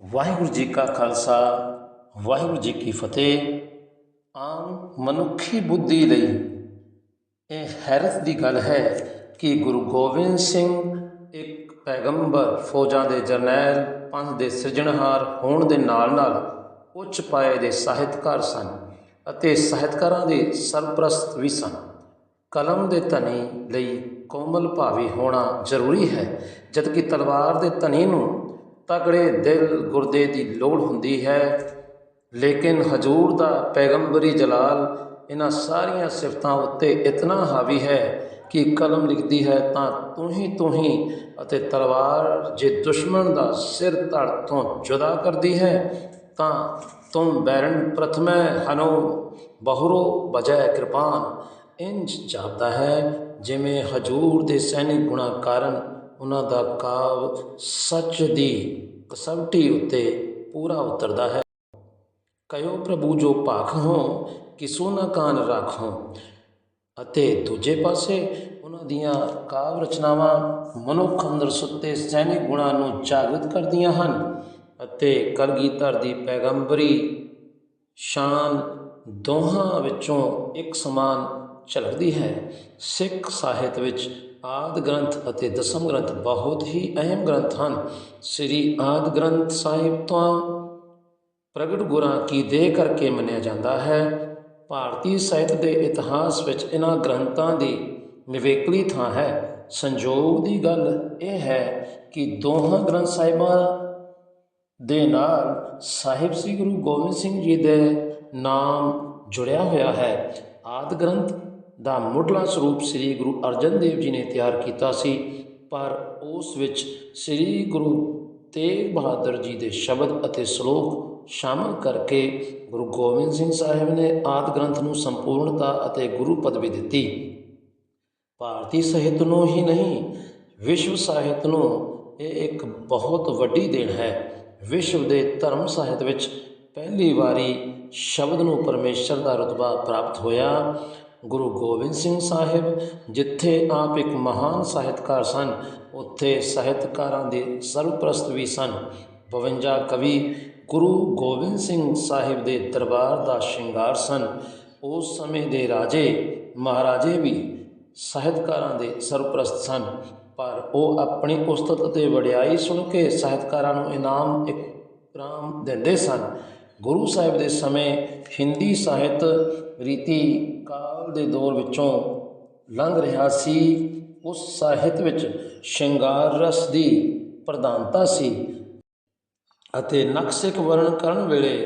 ਵਾਹਿਗੁਰੂ ਜੀ ਕਾ ਖਾਲਸਾ, ਵਾਹਿਗੁਰੂ ਜੀ ਕੀ ਫਤਿਹ। ਆਮ ਮਨੁੱਖੀ ਬੁੱਧੀ ਲਈ ਇਹ ਹੈਰਤ ਦੀ ਗੱਲ ਹੈ ਕਿ ਗੁਰੂ ਗੋਬਿੰਦ ਸਿੰਘ ਇੱਕ ਪੈਗੰਬਰ ਫੌਜਾਂ ਦੇ ਜਰਨੈਲ, ਪੰਥ ਦੇ ਸਿਰਜਣਹਾਰ ਹੋਣ ਦੇ ਨਾਲ ਨਾਲ ਉੱਚ ਪਾਏ ਦੇ ਸਾਹਿਤਕਾਰ ਸਨ ਅਤੇ ਸਾਹਿਤਕਾਰਾਂ ਦੇ ਸਰਪ੍ਰਸਤ ਵੀ ਸਨ। ਕਲਮ ਦੇ ਧਨੀ ਲਈ ਕੋਮਲ ਭਾਵੀ ਹੋਣਾ ਜ਼ਰੂਰੀ ਹੈ, ਜਦਕਿ ਤਲਵਾਰ ਦੇ ਧਨੀ ਨੂੰ ਤਗੜੇ ਦਿਲ ਗੁਰਦੇ ਦੀ ਲੋੜ ਹੁੰਦੀ ਹੈ। ਲੇਕਿਨ ਹਜੂਰ ਦਾ ਪੈਗੰਬਰੀ ਜਲਾਲ ਇਹਨਾਂ ਸਾਰੀਆਂ ਸਿਫਤਾਂ ਉੱਤੇ ਇਤਨਾ ਹਾਵੀ ਹੈ ਕਿ ਕਲਮ ਲਿਖਦੀ ਹੈ, ਤਾਂ ਤੂੰ ਹੀ ਤੂੰ ਹੀ ਅਤੇ ਤਲਵਾਰ ਜੇ ਦੁਸ਼ਮਣ ਦਾ ਸਿਰ ਧੜ ਤੋਂ ਜੁਦਾ ਕਰਦੀ ਹੈ, ਤਾਂ ਤੂੰ ਬੈਰਨ ਪ੍ਰਥਮੈ ਹਨੋ ਬਹੁਰੋ ਬਜੈ ਕਿਰਪਾਨ। ਇੰਜ ਜਾਪਦਾ ਹੈ, ਜਿਵੇਂ ਹਜੂਰ ਦੇ ਸੈਨਿਕ ਗੁਣਾ ਕਾਰਨ ਉਹਨਾਂ ਦਾ ਕਾਵਿ ਸੱਚ ਦੀ ਕਸਵਟੀ ਉੱਤੇ ਪੂਰਾ ਉਤਰਦਾ ਹੈ। ਕਯੋ ਪ੍ਰਭੂ ਜੋ ਭਾਖ ਹੋ ਕਿਸੂ ਨਾ ਕਾਨ ਰਾਖੋ ਅਤੇ ਦੂਜੇ ਪਾਸੇ ਉਹਨਾਂ ਦੀਆਂ ਕਾਵ ਰਚਨਾਵਾਂ ਮਨੁੱਖ ਅੰਦਰ ਸੁੱਤੇ ਸੈਨਿਕ ਗੁਣਾਂ ਨੂੰ ਜਾਗਰਤ ਕਰਦੀਆਂ ਹਨ ਅਤੇ ਕਲਗੀਧਰ ਦੀ ਪੈਗੰਬਰੀ ਸ਼ਾਨ ਦੋਹਾਂ ਵਿੱਚੋਂ ਇੱਕ ਸਮਾਨ ਝਲਕਦੀ ਹੈ। ਸਿੱਖ ਸਾਹਿਤ ਵਿੱਚ ਆਦ ਗ੍ਰੰਥ ਅਤੇ ਦਸਮ ਗ੍ਰੰਥ ਬਹੁਤ ਹੀ ਅਹਿਮ ਗ੍ਰੰਥ ਹਨ। ਸ੍ਰੀ ਆਦ ਗ੍ਰੰਥ ਸਾਹਿਬ ਤੋਂ ਪ੍ਰਗਟ ਗੁਰਾਂ ਕੀ ਦੇਹ ਕਰਕੇ ਮੰਨਿਆ ਜਾਂਦਾ ਹੈ। ਭਾਰਤੀ ਸਾਹਿਤ ਦੇ ਇਤਿਹਾਸ ਵਿੱਚ ਇਹਨਾਂ ਗ੍ਰੰਥਾਂ ਦੀ ਨਿਵੇਕਲੀ ਥਾਂ ਹੈ। ਸੰਜੋਗ ਦੀ ਗੱਲ ਇਹ ਹੈ ਕਿ ਦੋਹਾਂ ਗ੍ਰੰਥ ਸਾਹਿਬਾਂ ਦੇ ਨਾਲ ਸਾਹਿਬ ਸ੍ਰੀ ਗੁਰੂ ਗੋਬਿੰਦ ਸਿੰਘ ਜੀ ਦੇ ਨਾਮ ਜੁੜਿਆ ਹੋਇਆ ਹੈ। ਆਦ ਗ੍ਰੰਥ ਦਾ ਮੁੱਢਲਾ ਸਰੂਪ ਸ੍ਰੀ ਗੁਰੂ ਅਰਜਨ ਦੇਵ ਜੀ ਨੇ ਤਿਆਰ ਕੀਤਾ ਸੀ, ਪਰ ਉਸ ਵਿੱਚ ਸ੍ਰੀ ਗੁਰੂ ਤੇਗ ਬਹਾਦਰ ਜੀ ਦੇ ਸ਼ਬਦ ਅਤੇ ਸ਼ਲੋਕ ਸ਼ਾਮਲ ਕਰਕੇ ਗੁਰੂ ਗੋਬਿੰਦ ਸਿੰਘ ਸਾਹਿਬ ਨੇ ਆਦ ਗ੍ਰੰਥ ਨੂੰ ਸੰਪੂਰਨਤਾ ਅਤੇ ਗੁਰੂ ਪਦਵੀ ਦਿੱਤੀ। ਭਾਰਤੀ ਸਾਹਿਤ ਨੂੰ ਹੀ ਨਹੀਂ, ਵਿਸ਼ਵ ਸਾਹਿਤ ਨੂੰ ਇਹ ਇੱਕ ਬਹੁਤ ਵੱਡੀ ਦੇਣ ਹੈ। ਵਿਸ਼ਵ ਦੇ ਧਰਮ ਸਾਹਿਤ ਵਿੱਚ ਪਹਿਲੀ ਵਾਰੀ ਸ਼ਬਦ ਨੂੰ ਪਰਮੇਸ਼ਰ ਦਾ ਰਤਬਾ ਪ੍ਰਾਪਤ ਹੋਇਆ। ਗੁਰੂ ਗੋਬਿੰਦ ਸਿੰਘ ਸਾਹਿਬ, ਜਿੱਥੇ ਆਪ ਇੱਕ ਮਹਾਨ ਸਾਹਿਤਕਾਰ ਸਨ, ਉੱਥੇ ਸਾਹਿਤਕਾਰਾਂ ਦੇ ਸਰਪ੍ਰਸਤ ਵੀ ਸਨ। 52 ਕਵੀ ਗੁਰੂ ਗੋਬਿੰਦ ਸਿੰਘ ਸਾਹਿਬ ਦੇ ਦਰਬਾਰ ਦਾ ਸ਼ਿੰਗਾਰ ਸਨ। ਉਸ ਸਮੇਂ ਦੇ ਰਾਜੇ, ਮਹਾਰਾਜੇ ਵੀ ਸਾਹਿਤਕਾਰਾਂ ਦੇ ਸਰਪ੍ਰਸਤ ਸਨ। ਪਰ ਉਹ ਆਪਣੀ ਉਸਤਤ ਅਤੇ ਵਡਿਆਈ ਸੁਣ ਕੇ ਸਾਹਿਤਕਾਰਾਂ ਨੂੰ ਇਨਾਮ ਇਕਰਾਮ ਦਿੰਦੇ ਸਨ। ਗੁਰੂ ਸਾਹਿਬ ਦੇ ਸਮੇਂ ਹਿੰਦੀ ਸਾਹਿਤ ਰੀਤੀ ਕਾਲ ਦੇ ਦੌਰ ਵਿੱਚੋਂ ਲੰਘ ਰਿਹਾ ਸੀ, ਉਸ ਸਾਹਿਤ ਵਿੱਚ ਸ਼ਿੰਗਾਰ ਰਸ ਦੀ ਪ੍ਰਧਾਨਤਾ ਸੀ ਅਤੇ ਨਕਸ਼ਿਕ ਵਰਣ ਕਰਨ ਵੇਲੇ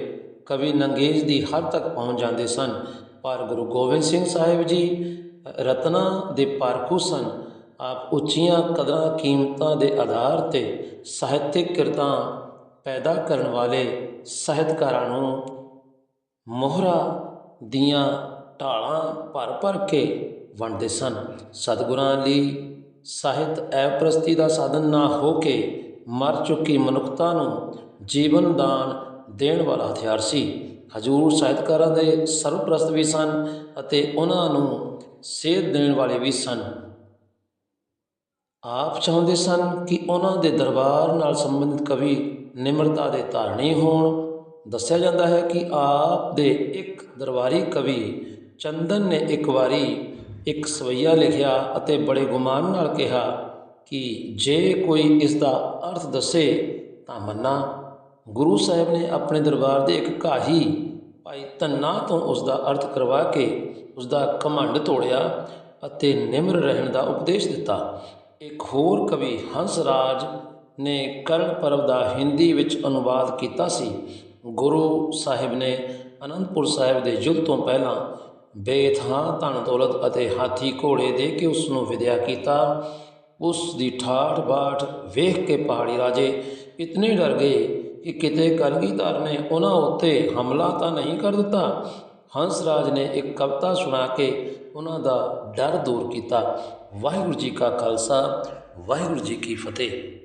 ਕਵੀ ਨੰਗੇਜ ਦੀ ਹੱਦ ਤੱਕ ਪਹੁੰਚ ਜਾਂਦੇ ਸਨ। ਪਰ ਗੁਰੂ ਗੋਬਿੰਦ ਸਿੰਘ ਸਾਹਿਬ ਜੀ ਰਤਨਾ ਦੇ ਪਾਰਖੂ ਸਨ। ਆਪ ਉੱਚੀਆਂ ਕਦਰਾਂ ਕੀਮਤਾਂ ਦੇ ਆਧਾਰ ਤੇ ਸਾਹਿਤਿਕ ਕਿਰਤਾਂ ਪੈਦਾ ਕਰਨ ਵਾਲੇ ਸਾਹਿਤਕਾਰਾਂ ਨੂੰ ਮੋਹਰਾ ਦੀਆਂ ਢਾਲਾਂ ਭਰ ਭਰ ਕੇ ਵੰਡਦੇ ਸਨ। ਸਤਿਗੁਰਾਂ ਲਈ ਸਾਹਿਤ ਐਪ੍ਰਸਤੀ ਦਾ ਸਾਧਨ ਨਾ ਹੋ ਕੇ ਮਰ ਚੁੱਕੀ ਮਨੁੱਖਤਾ ਨੂੰ ਜੀਵਨ ਦਾਨ ਦੇਣ ਵਾਲਾ ਹਥਿਆਰ ਸੀ। ਹਜੂਰ ਸਾਹਿਤਕਾਰਾਂ ਦੇ ਸਰਪ੍ਰਸਤ ਵੀ ਸਨ ਅਤੇ ਉਹਨਾਂ ਨੂੰ ਸੇਧ ਦੇਣ ਵਾਲੇ ਵੀ ਸਨ। ਆਪ ਚਾਹੁੰਦੇ ਸਨ ਕਿ ਉਹਨਾਂ ਦੇ ਦਰਬਾਰ ਨਾਲ ਸੰਬੰਧਿਤ ਕਵੀ ਨਿਮਰਤਾ ਦੇ ਧਾਰਨੀ ਹੋਣ। ਦੱਸਿਆ ਜਾਂਦਾ ਹੈ ਕਿ ਆਪ ਦੇ ਇੱਕ ਦਰਬਾਰੀ ਕਵੀ ਚੰਦਨ ਨੇ ਇੱਕ ਵਾਰੀ ਇੱਕ ਸਵਈਆ ਲਿਖਿਆ ਅਤੇ ਬੜੇ ਗੁਮਾਨ ਨਾਲ ਕਿਹਾ ਕਿ ਜੇ ਕੋਈ ਇਸ ਦਾ ਅਰਥ ਦੱਸੇ ਤਾਂ ਮੰਨਾ। ਗੁਰੂ ਸਾਹਿਬ ਨੇ ਆਪਣੇ ਦਰਬਾਰ ਦੇ ਇੱਕ ਘਾਹੀ ਭਾਈ ਧੰਨਾ ਤੋਂ ਉਸ ਦਾ ਅਰਥ ਕਰਵਾ ਕੇ ਉਸ ਦਾ ਘਮੰਡ ਤੋੜਿਆ ਅਤੇ ਨਿਮਰ ਰਹਿਣ ਦਾ ਉਪਦੇਸ਼ ਦਿੱਤਾ। ਇੱਕ ਹੋਰ ਕਵੀ ਹੰਸ ਰਾਜ ਨੇ ਕਰਨ ਪਰਬ ਦਾ ਹਿੰਦੀ ਵਿੱਚ ਅਨੁਵਾਦ ਕੀਤਾ ਸੀ। ਗੁਰੂ ਸਾਹਿਬ ਨੇ ਅਨੰਦਪੁਰ ਸਾਹਿਬ ਦੇ ਯੁੱਧ ਤੋਂ ਪਹਿਲਾਂ ਬੇਥਾਂ ਧਨ ਦੌਲਤ ਅਤੇ ਹਾਥੀ ਘੋੜੇ ਦੇ ਕੇ ਉਸ ਨੂੰ ਵਿਦਿਆ ਕੀਤਾ। ਉਸ ਦੀ ਠਾਠ ਬਾਠ ਵੇਖ ਕੇ ਪਹਾੜੀ ਰਾਜੇ ਇਤਨੇ ਡਰ ਗਏ ਕਿ ਕਿਤੇ ਕਲਗੀਧਰ ਨੇ ਉਹਨਾਂ ਉੱਤੇ ਹਮਲਾ ਤਾਂ ਨਹੀਂ ਕਰ ਦਿੱਤਾ। ਹੰਸ ਰਾਜ ਨੇ ਇੱਕ ਕਵਿਤਾ ਸੁਣਾ ਕੇ ਉਹਨਾਂ ਦਾ ਡਰ ਦੂਰ ਕੀਤਾ। ਵਾਹਿਗੁਰੂ ਜੀ ਕਾ ਖਾਲਸਾ, ਵਾਹਿਗੁਰੂ ਜੀ ਕੀ ਫਤਿਹ।